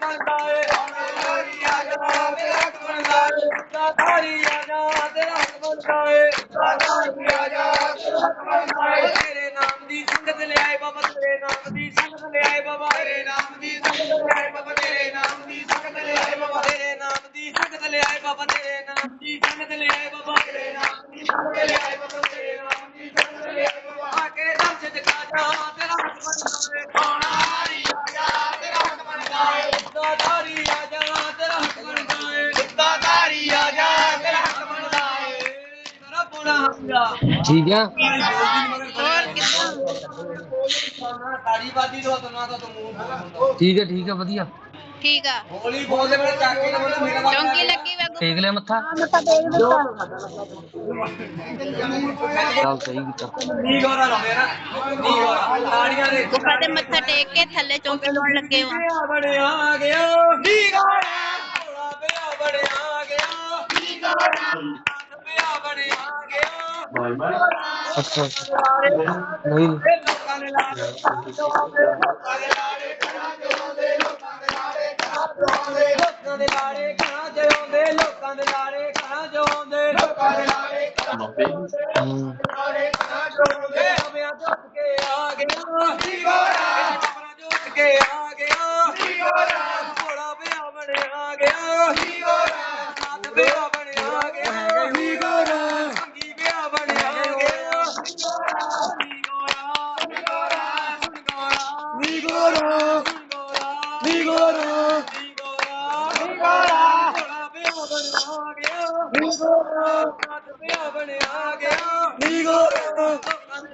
ਬਣਦਾ ਏ ਦਾਤਾਰੀ ਆ ਤੇਰਾ ਹੱਕ ਏ ਦਾਤਾਰੀ ਆ ਤੇਰਾ ਹੱਕ ਏ ਦਾਤਾਰੀ ਆ ਤੇਰਾ ਹੱਕ ਏ ਤੇਰੇ ਨਾਮ ਦੀ ਸੰਗਤ ਲਿਆਏ ਬਾਬਾ ਤੇਰੇ ਨਾਮ ਦੀ ਸੰਗਤ ਲਿਆਏ ਬਾਬਾ ਤੇਰੇ ਨਾਮ ਦੀ ਸੰਗਤ ਲਿਆਏ ਬਾਬਾ ਤੇਰੇ ਨਾਮ ਦੀ ਸੰਗਤ ਲਿਆਏ ਬਾਬਾ ਤੇਰੇ ਨਾਮ ਦੀ ਸੰਗਤ ਲਿਆਏ ਬਾਬਾ ਤੇਰੇ ਨਾਮ ਦੀ ਸੰਗਤ ਲਿਆਏ ਬਾਬਾ ਤੇਰੇ ਨਾਮ ਦੀ ਸੰਗਤ ਲਿਆਏ ठीक है। ठीक है ठीक है बढ़िया। ठीक है। चौंकी टेक हाँ, ले मत्था। चल सही कीता नी गोरा नी गोरा दे मत्था टेक के थल्ले चौंकी लाउन लगे हो। बड़े आ नी गोरा बड़े आ नी गोरा बड़े आ गया ਅੱਛਾ ਨਹੀਂ। ਲੋਕਾਂ ਦੇ ਲਾੜੇ ਕਣਾ ਜੋਂਦੇ ਲੋਕਾਂ ਦੇ ਲਾੜੇ ਕਣਾ ਜੋਂਦੇ ਲੋਕਾਂ ਦੇ ਲਾੜੇ ਕਣਾ ਜੋਂਦੇ ਹਮਿਆਂ ਦੁੱਖ ਕੇ ਆ ਗਿਆ ਦੀਵਾਰਾ ਪਿਆ ਬਣਿਆ ਗਿਆ ਨੀ ਗੋਰਾ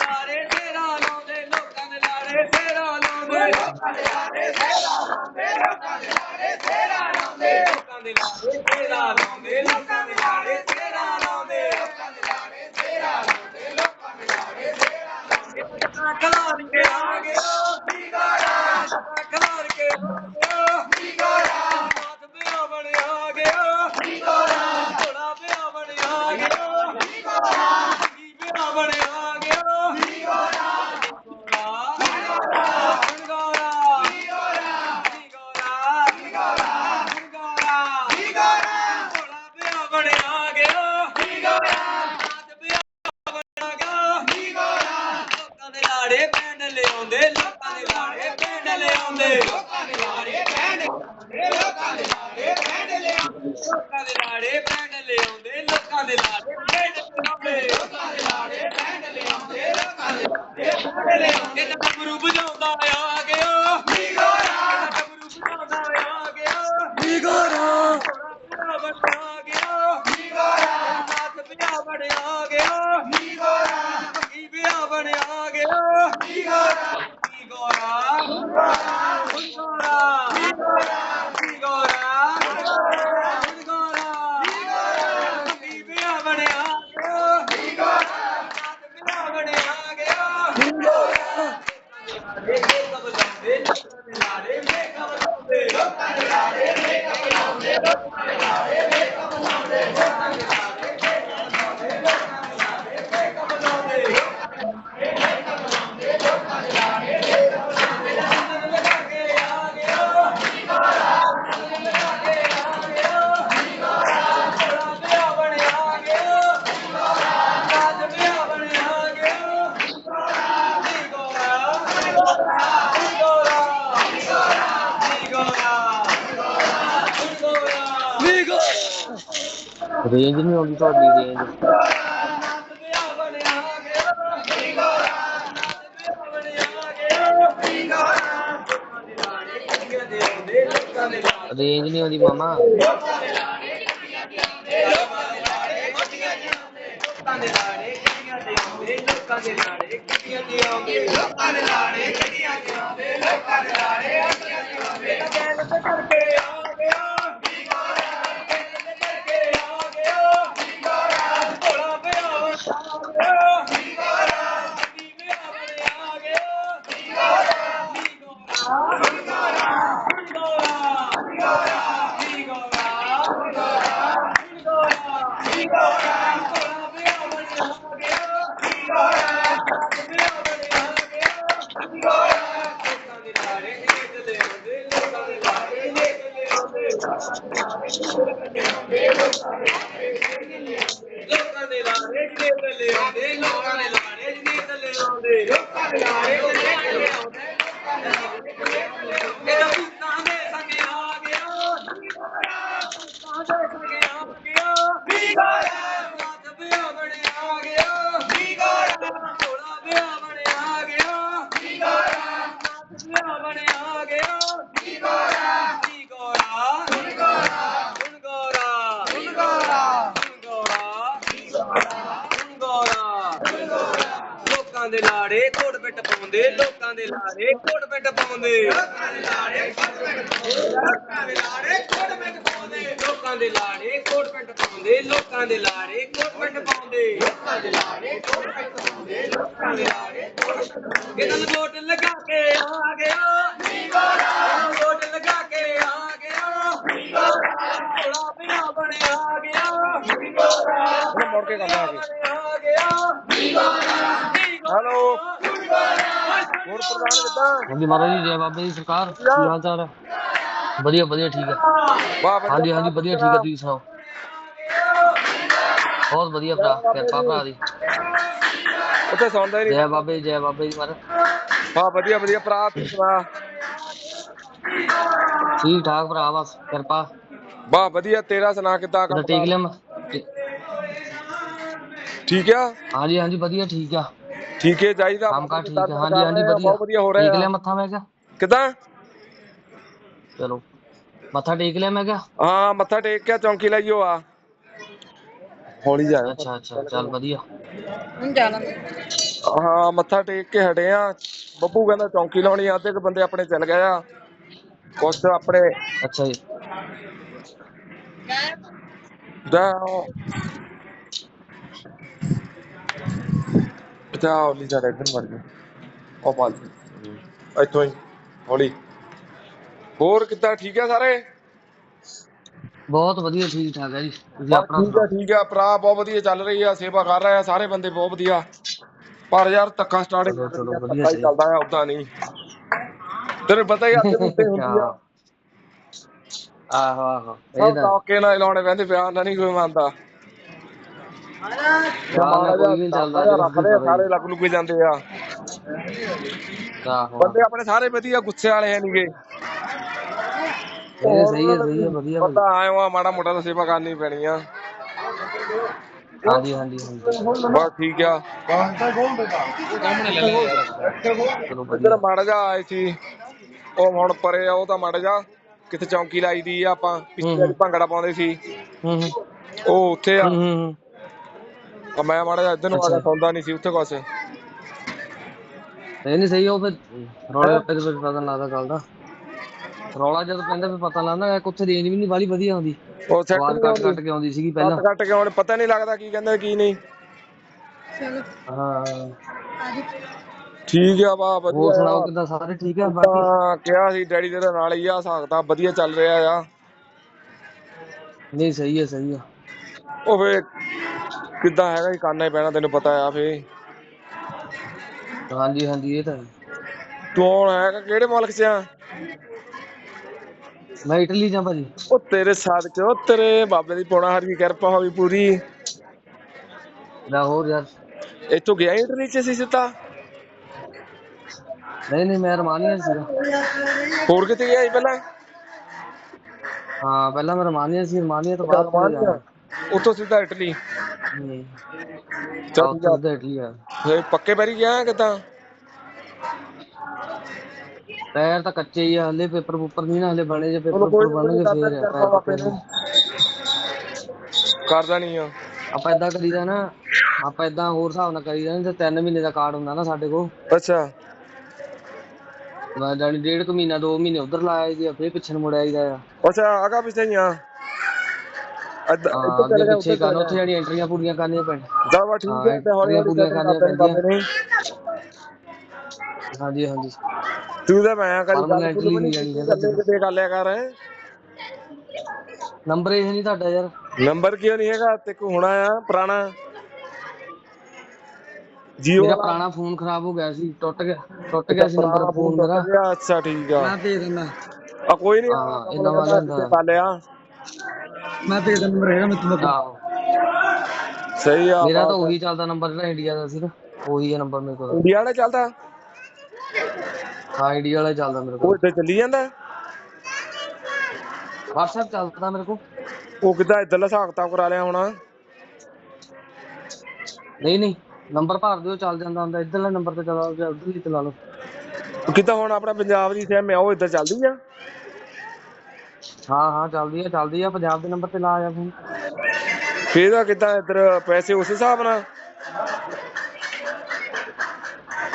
ਲਾਰੇ ਤੇਰਾ ਲਾਉਂਦੇ ਲੋਕਾਂ ਦੇ ਲਾਰੇ ਤੇਰਾ ਲਾਉਂਦੇ ਲੋਕਾਂ ਦੇ ਲਾਰੇ ਤੇਰਾ ਲਾਉਂਦੇ ਲੋਕਾਂ ਦੇ ਲਾਰੇ ਤੇਰਾ ਲਾਉਂਦੇ ਲੋਕਾਂ ਦੇ ਲਾਰੇ ਤੇਰਾ ਲਾਉਂਦੇ ਲੋਕਾਂ ਦੇ ਲਾਰੇ ਤੇਰਾ ਲਾਉਂਦੇ ਲੋਕਾਂ ਦੇ ਲਾਰੇ ਤੇਰਾ ਲਾਉਂਦੇ ਲੋਕਾਂ ਦੇ ਲਾਰੇ ਤੇਰਾ ਲਾਉਂਦੇ ਕਲਾ ਨਹੀਂ ਆ ਗਿਆ। ਦੇ ਨਹੀਂ ਆਉਂਦੀ ਤੁਹਾਡੀ, ਰੇਂਜ। ਰੇਂਜ ਨਹੀਂ ਆਉਂਦੀ ਮਾਮਾ। ਲੋਕਾਂ ਦੇ ਲਾੜੇ ਕੁੜੀਆਂ ਦੇ ਆਉਂਦੇ? ਲੋਕਾਂ ਦੇ ਲਾੜੇ ਕੁੜੀਆਂ ਦੇ ਆਉਂਦੇ? ਲੋਕਾਂ ਦੇ ਲਾੜੇ। ਦੇ ਲਾੜੇ ਕੋਟ ਪਿੱਟ ਪਾਉਂਦੇ ਲੋਕਾਂ ਦੇ ਲਾੜੇ ਕੋਟ ਪਿੱਟ ਪਾਉਂਦੇ। ਲੋਕਾਂ ਦੇ ਲਾੜੇ ਕੋਟ ਪਿੱਟ ਪਾਉਂਦੇ ਲੋਕਾਂ ਦੇ ਲਾੜੇ ਕੋਟ ਪਿੱਟ ਪਾਉਂਦੇ। ਲੋਕਾਂ ਦੇ ਲਾੜੇ ਕੋਟ ਪਿੱਟ ਪਾਉਂਦੇ ਲੋਕਾਂ ਦੇ ਲਾੜੇ ਕੋਟ ਪਿੱਟ ਪਾਉਂਦੇ। ਲੋਕਾਂ ਦੇ ਲਾੜੇ ਕੋਟ ਪਿੱਟ ਪਾਉਂਦੇ ਇਹਨਾਂ ਨੂੰ ਵੋਟ ਲਗਾ ਕੇ ਆ ਗਿਆ। ਇਹਨਾਂ ਨੂੰ ਵੋਟ ਲਗਾ ਕੇ ਆ ਗਿਆ। ਥੋੜਾ ਪਿਆ ਬਣਿਆ ਗਿਆ। ਉਹਨੇ ਮੁੜ ਕੇ ਕਰਨਾ ਬਣਿਆ ਗਿਆ। ਹੈਲੋ। ਹੋਰ ਪ੍ਰਧਾਨ ਕਿੱਦਾਂ? ਹਾਂਜੀ ਮਹਾਰਾਜ ਜੀ ਜੈ ਬਾਬਾ ਜੀ ਸਰਕਾਰ ਕੀ ਹਾਲ ਚਾਲ ਹੈ? ਵਧੀਆ ਵਧੀਆ ਠੀਕ ਹੈ। ਵਾਹ ਵਧੀਆ। ਹਾਂਜੀ ਹਾਂਜੀ ਵਧੀਆ ਠੀਕ ਹੈ ਤੁਸੀਂ ਸੁਣਾਓ? ਬਹੁਤ ਵਧੀਆ ਭਰਾ ਕਿਰਪਾ ਭਰਾ ਦੀ। ਉੱਥੇ ਸੌਂਦਾ ਹੀ ਨਹੀਂ। ਜੈ ਬਾਬੇ ਜੈ ਬਾਬੇ ਜੀ ਮਹਾਰਾਜ। ਵਾਹ ਵਧੀਆ ਵਧੀਆ ਭਰਾ ਤੂੰ ਸੁਣਾ ਠੀਕ ਠਾਕ ਭਰਾ ਬਸ ਕਿਰਪਾ। ਵਾਹ ਵਧੀਆ ਤੇਰਾ ਸੁਣਾ ਕਿੱਦਾਂ ਕੰਮ ਟੇਕ ਲਿਆ ਠੀਕ ਆ? ਹਾਂਜੀ ਹਾਂਜੀ ਵਧੀਆ ਠੀਕ ਆ। ਠੀਕ ਹੈ ਚਾਹੀਦਾ ਕੰਮ ਕਾਰ ਠੀਕ ਆ ਹਾਂਜੀ ਹਾਂਜੀ ਵਧੀਆ। ਬਹੁਤ ਵਧੀਆ ਹੋ ਟੇਕ ਲਿਆ ਰਿਹਾ ਮੱਥਾ ਮੈਂ ਕਿਹਾ। ਕਿੱਦਾਂ? ਚਲੋ। ਮੱਥਾ ਟੇਕ ਲਿਆ ਮੈਂ ਕਿਹਾ? ਹਾਂ ਮੱਥਾ ਟੇਕ ਕੇ ਚੌਂਕੀ ਲਾਈਓ ਆ। ਹੌਲੀ ਜਾ ਅੱਛਾ ਅੱਛਾ ਚੱਲ ਵਧੀਆ। ਹਾਂ ਮੱਥਾ ਟੇਕ ਕੇ ਹਟੇ ਆ। ਬੱਬੂ ਕਹਿੰਦਾ ਚੌਂਕੀ ਲਾਉਣੀ ਆ ਅੱਧੇ ਕੁ ਬੰਦੇ ਆਪਣੇ ਚੱਲ ਗਏ ਆ। ਕੁਛ ਆਪਣੇ ਅੱਛਾ ਜੀ। ਦਾ ਪਤਾ ਹੌਲੀ ਜਾ ਇੱਧਰ ਮਰ ਗਿਆ ਉਹ ਪਾਲ ਇੱਥੋਂ ਹੀ ਹੌਲੀ। ਹੋਰ ਕਿੱਦਾਂ? ਠੀਕ ਆ ਸਾਰੇ? ਬਹੁਤ ਵਧੀਆ ਠੀਕ ਠਾਕ ਹੈ ਜੀ। ਤੁਸੀਂ ਬਸ ਆਪਣਾ ਠੀਕ ਆ ਠੀਕ ਆ। ਭਰਾ ਬਹੁਤ ਵਧੀਆ ਚੱਲ ਰਹੀ ਆ ਸੇਵਾ ਕਰ ਰਹੇ ਆ ਸਾਰੇ ਬੰਦੇ ਬਹੁਤ ਵਧੀਆ। ਪਰ ਯਾਰ ਧੱਕਾ ਸਟਾਰਟ ਚਲੋ, ਚਲੋ, ਵਧੀਆ ਸਹੀ। ਚੱਲਦਾ ਆ ਉਦਾਂ ਨਹੀਂ। ਤੈਨੂੰ ਪਤਾ ਹੀ ਅੱਧੇ ਉੱਤੇ ਹੁੰਦੀ ਆ। ਆਹੋ ਆਹੋ। ਇਹ ਸਭ ਤਾਂ ਟੌਕੇ ਨਾਲ ਲਾਉਣੇ ਪੈਂਦੇ ਪਿਆਰ ਨਾਲ ਨਹੀਂ ਕੋਈ ਮੰਨਦਾ। ਯਾਰ ਨਾਲ ਕੋਈ ਵੀ ਨੀ ਚੱਲਦਾ ਜਿਹੜਾ ਰੱਖਦੇ ਆ, ਸਾਰੇ ਲੱਗ ਲੁੱਕ ਜਾਂਦੇ ਆ। ਆਹੋ। ਬੰਦੇ ਆਪਣੇ ਸਾਰੇ ਵਧੀਆ ਗੁੱਸੇ ਵਾਲੇ ਨਹੀਂਗੇ ਇਹ ਸਹੀ ਹੈ ਸਹੀ ਹੈ ਵਧੀਆ। ਪਤਾ ਆਏ ਆ ਮਾੜਾ ਮੋਟਾ ਤਾਂ ਸੇਵਾ ਕਰਨੀ ਪੈਣੀ ਆ। ਹਾਂਜੀ ਹਾਂਜੀ ਬਸ ਠੀਕ ਆ। ਇੱਧਰ ਮਾੜਾ ਜਾ ਆਏ ਸੀ। ਉਹ ਹੁਣ ਪਰੇ ਆ ਉਹ ਤਾਂ ਮਾੜਾ ਜਾ। ਕਿਤੇ ਚੌਂਕੀ ਲਾਈ ਦੀ ਆ ਆਪਾਂ ਪਿੱਛੇ। ਭੰਗੜਾ ਪਾਉਂਦੇ ਸੀ। ਹੂੰ ਹੂੰ। ਉਹ ਉੱਥੇ ਆ। ਆ ਮੈਂ ਮਾੜਾ ਜਾ ਇੱਧਰ ਨੂੰ ਆ ਗਿਆ ਅੱਛਾ। ਸੌਂਦਾ ਨਹੀਂ ਸੀ ਉੱਥੇ ਇਹ ਨਹੀਂ ਸਹੀ ਉਹ ਫਿਰ ਰੌਲੇ ਰੱਪੇ ਦੇ ਵਿੱਚ ਪਤਾ ਨੀ ਲੱਗਦਾ ਗੱਲ ਦਾ। ਰੌਲਾ ਜਦੋਂ ਪੈਂਦਾ ਫਿਰ ਪਤਾ ਲੱਗਦਾ ਕਿ ਉੱਥੇ ਰੇਂਜ ਵੀ ਨਹੀਂ ਵਾਲੀ ਵਧੀਆ ਆਉਂਦੀ। ਉਹ ਸੈੱਟ ਆਵਾਜ਼ ਕੱਟ ਕੱਟ ਕੇ ਆਉਂਦੀ ਸੀਗੀ ਪਹਿਲਾਂ। ਕੱਟ ਕੱਟ ਕੇ ਹੁਣ ਪਤਾ ਨਹੀਂ ਲੱਗਦਾ ਕੀ ਕਹਿੰਦੇ ਕੀ ਨਹੀਂ। ਹਾਂ। ਠੀਕ ਆ ਵਾ ਹੋਰ ਵਧੀਆ ਸੁਣਾਓ ਆ। ਕਿੱਦਾਂ? ਸਾਰੇ ਠੀਕ ਆ ਬਾਕੀ? ਤਾਂ ਕਿਹਾ ਸੀ ਡੈਡੀ ਦੇ ਨਾਲ ਹੀ ਆ ਸਕਦਾ ਵਧੀਆ ਚੱਲ ਰਿਹਾ ਆ। ਨਹੀਂ ਸਹੀ ਹੈ ਸਹੀ ਹੈ ਉਹ ਫੇ ਕਿੱਦਾਂ ਹੈਗਾ ਹੀ ਕਰਨਾ ਹੀ ਪੈਣਾ ਤੈਨੂੰ ਪਤਾ ਆ ਫੇ। ਹਾਂਜੀ ਹਾਂਜੀ ਇਹ ਤਾਂ ਹੈ। ਤੂੰ ਹੁਣ ਹੈਗਾ ਕਿਹੜੇ ਮੁਲਕ 'ਚ ਆ? ਮੈਂ ਇਟਲੀ ਜਾਂ ਭਾਜੀ। ਉਹ ਤੇਰੇ ਸਾਥ 'ਚ ਉਹ ਤੇਰੇ ਬਾਬੇ ਦੀ ਪੋਣਾ ਹਰੀ ਕਿਰਪਾ ਹੋਈ ਪੂਰੀ। ਲਾਹੌਰ ਯਾਰ। ਇੱਥੋਂ ਗਿਆ ਇਟਲੀ 'ਚ ਸੀ ਸਿੱਧਾ? ਨਹੀਂ ਨਹੀਂ ਮੈਂ ਰਮਾਨੀਆ 'ਚ ਸੀਗਾ। ਹੋਰ ਕਿਤੇ ਗਿਆ ਸੀ ਪਹਿਲਾਂ? ਹਾਂ ਪਹਿਲਾਂ ਮੈਂ ਰਮਾਨੀਆ ਸੀ ਰਮਾਨੀਆ ਤੋਂ ਬਾਅਦ ਉੱਥੋਂ ਸਿੱਧਾ ਇਟਲੀ। ਚੱਲ ਪੱਕੇ ਪੈਰੀ ਗਿਆ ਕਿਦਾਂ? ਪੈਰ ਤਾਂ ਕੱਚੇ ਹੀ ਆ ਹਲੇ ਪੇਪਰ ਪੂਪਰ ਨਹੀਂ ਨਾ ਹਲੇ ਬਣੇ ਜੇ ਪੇਪਰ ਪੂਪਰ ਬਣਨਗੇ ਫੇਰ ਆ ਪੈਰ ਬਾਬੇ ਪੱਕੇ ਨੂੰ ਕਰਦਾ ਨਹੀਂ ਆ। ਆਪਾਂ ਏਦਾਂ ਕਰੀਦਾ ਨਾ ਆਪਾਂ ਏਦਾਂ ਹੋਰ ਹਿਸਾਬ ਨਾਲ ਕਰੀਦਾ ਨਾ ਤੇ 3 ਮਹੀਨੇ ਦਾ ਕਾਰਡ ਹੁੰਦਾ ਨਾ ਸਾਡੇ ਕੋਲ। ਅੱਛਾ। ਮੈਂ ਜਾਣੀ ਡੇਢ ਕੁ ਮਹੀਨਾ 2 ਮਹੀਨੇ ਉਧਰ ਲਾਇਆ ਜੀ ਫੇਰ ਪਿੱਛੇ ਨੂੰ ਮੁੜ ਆਈਦਾ ਆ। ਅੱਛਾ ਆਗਾ ਪਿੱਛੇ ਹੀ ਆ ਅੱਗੇ ਚਲੇ ਗਿਆ ਪਿੱਛੇ ਕਰਨ ਉੱਥੇ ਜਿਹੜੀ ਐਂਟਰੀਆਂ ਪੂਰੀਆਂ ਕਰਨੀਆਂ ਪੈਣ ਜਾ ਵਾ ਠੀਕ ਹਾਂ, ਹੈ ਤੇ ਹੌਲੀ ਹੌਲੀ ਪੂਰੀਆਂ ਕਰਨਾ ਕਰਨੀਆਂ ਬਾਬੇ ਨੇ ਹਾਂਜੀ ਹਾਂਜੀ। ਤੂੰ ਤਾਂ ਮੈਂ ਕਰੀ ਗੱਲ Permanently ਨਹੀਂ ਜਾਣੀ ਹੈ ਕਿਤੇ ਕਿਤੇ ਕਰ ਲਿਆ ਕਰ? ਨੰਬਰ ਇਹ ਨਹੀਂ ਤੁਹਾਡਾ ਯਾਰ। ਨੰਬਰ ਕਿਉਂ ਨਹੀਂ ਹੈਗਾ? ਤੇ ਕੋ ਹੋਣਾ ਆ ਪੁਰਾਣਾ। ਜੀਓ ਮੇਰਾ ਪੁਰਾਣਾ ਫੋਨ ਖਰਾਬ ਹੋ ਗਿਆ ਸੀ ਟੁੱਟ ਗਿਆ ਟੁੱਟ ਗਿਆ ਸੀ ਨੰਬਰ ਫੋਨ ਮੇਰਾ। ਅੱਛਾ ਠੀਕ ਆ। ਮੈਂ ਦੇ ਦਿੰਦਾ। ਆ ਕੋਈ ਨਹੀਂ ਹਾਂ, ਇਹ ਨਵਾਂ ਲਿਆਂਦਾ। ਪਾ ਲਿਆ। ਮੈਂ ਦਿੰਦਾ ਨੰਬਰ ਹੈਗਾ ਮੈਂ ਤੁਹਾਨੂੰ ਆਹੋ। ਸਹੀ ਆ ਮੇਰਾ ਤਾਂ ਉਹੀ ਚੱਲਦਾ ਨੰਬਰ ਜਿਹੜਾ ਇੰਡੀਆ ਦਾ ਸੀ ਨਾ ਉਹੀ ਹੈ ਨੰਬਰ ਮੇਰੇ ਕੋਲ। ਇੰਡੀਆ ਵਾਲਾ ਚੱਲਦਾ? ਹਾਂ ਇੰਡੀਆ ਵਾਲਾ ਚੱਲਦਾ ਮੇਰੇ ਉਹ ਕੋਲ ਇੱਥੇ ਚੱਲੀ ਜਾਂਦਾ? WhatsApp ਚੱਲਦਾ ਮੇਰੇ ਕੋਲ। ਉਹ ਕਿੱਦਾਂ ਇੱਧਰਲਾ ਹਿਸਾਬ ਕਿਤਾਬ ਕਰਾ ਲਿਆ ਹੋਣਾ? ਨਹੀਂ ਨਹੀਂ ਨੰਬਰ ਭਰ ਦਿਓ ਚੱਲ ਜਾਂਦਾ ਹੁੰਦਾ। ਇੱਧਰਲਾ ਨੰਬਰ ਤੇ ਚਲਾ ਜਾਂ ਉੱਧਰ ਹੀ ਚਲਾ ਲਓ। ਕਿੱਦਾਂ ਹੁਣ ਆਪਣਾ ਪੰਜਾਬ ਦੀ ਸਿਮ ਆ ਉਹ ਇੱਧਰ ਚੱਲਦੀ ਆ? ਹਾਂ ਹਾਂ ਚੱਲਦੀ ਆ ਚੱਲਦੀ ਆ ਪੰਜਾਬ ਦੇ ਨੰਬਰ ਤੇ ਲਾ ਆ ਫੋਨ। ਫੇਰ ਇਹਦਾ ਕਿੱਦਾਂ ਇੱਧਰ ਪੈਸੇ ਉਸ ਹਿਸਾਬ ਨਾਲ?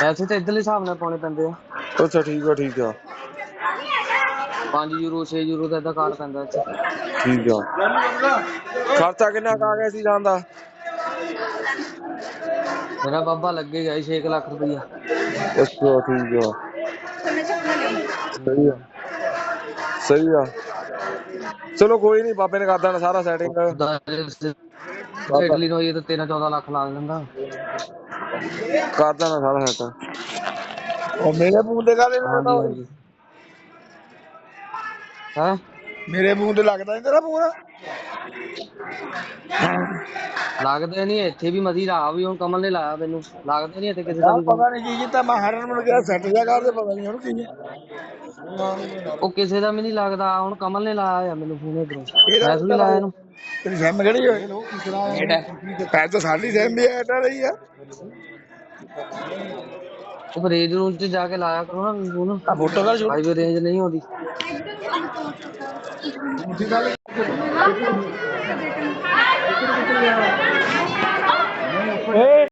ਪੈਸੇ ਤਾਂ ਇੱਧਰਲੇ ਹਿਸਾਬ ਨਾਲ ਪਾਉਣੇ ਪੈਂਦੇ ਆ। ਅੱਛਾ ਠੀਕ ਆ ਠੀਕ ਆ। 5 ਯੂਰੋ 6 ਯੂਰੋ ਦਾ ਇਹਦਾ ਕਾਰਡ ਪੈਂਦਾ ਇੱਥੇ। ਠੀਕ ਆ। ਖਰਚਾ ਕਿੰਨਾ ਕੁ ਆ ਗਿਆ ਸੀ ਜਾਣ ਦਾ? ਮੇਰਾ ਬਾਬਾ ਲੱਗੇਗਾ 6 ਲੱਖ ਰੁਪਈਆ। ਅੱਛਾ ਠੀਕ ਆ। ਸਹੀ ਆ। ਸਹੀ ਆ। ਚਲੋ ਕੋਈ ਨਹੀਂ ਬਾਬੇ ਨੇ ਕਰ ਦੇਣਾ ਸਾਰਾ ਸੈਟਿੰਗ ਇਟਲੀ ਨੂੰ ਇਹ ਤਾਂ 13 14 ਲੱਖ ਲਾ ਦਿੰਦਾ। ਕਰ ਦੇਣਾ ਸਾਰਾ ਸੈਟ ਉਹ ਮੇਰੇ ਤੇ ਕਾਹਦੇ ਹਾਂਜੀ ਹਾਂਜੀ। ਹੈ? ਮੇਰੇ ਫੋਨ ਤੇ ਲੱਗਦਾ ਨਹੀਂ ਤੇਰਾ ਫੋਨ? ਲੱਗਦੇ ਨਹੀਂ ਇੱਥੇ ਵੀ ਮਦੀ ਲਾ ਵੀ ਹੁਣ ਕਮਲ ਨੇ ਲਾਇਆ ਮੈਨੂੰ ਲੱਗਦੇ ਨਹੀਂ ਇੱਥੇ ਕਿਸੇ ਦਾ ਵੀ ਪਤਾ ਨਹੀਂ ਕੀ ਕੀਤਾ ਮੈਂ ਹਰਨ ਨੂੰ ਕਿਹਾ ਸੈੱਟ ਜਾ ਕਰਦੇ ਪਤਾ ਨਹੀਂ ਹੁਣ ਕੀ ਹੈ ਉਹ ਕਿਸੇ ਦਾ ਵੀ ਨਹੀਂ ਲੱਗਦਾ ਹੁਣ ਕਮਲ ਨੇ ਲਾਇਆ ਆ ਮੈਨੂੰ ਫੋਨ ਇਧਰੋਂ। ਇਹਦਾ ਮੈਂ ਵੀ ਲਾਇਆ ਇਹਨੂੰ। ਤੇਰੀ ਸਿਮ ਕਿਹੜੀ ਹੋਏ ਪੈਸੇ ਤਾਂ ਸਾਡੀ ਸਿਮ ਵੀ ਐਡਾ ਰਹੀ ਆ। ਉਹ ਰੇਂਜ ਰੂਮ 'ਚ ਜਾ ਕੇ ਲਾਇਆ ਕਰੋ ਨਾ ਫੋਨ। ਆ ਫੋਟੋ ਕਰ ਹਾਈਵੇ ਰੇਂਜ ਨਹੀਂ ਆਉਂਦੀ। ਏ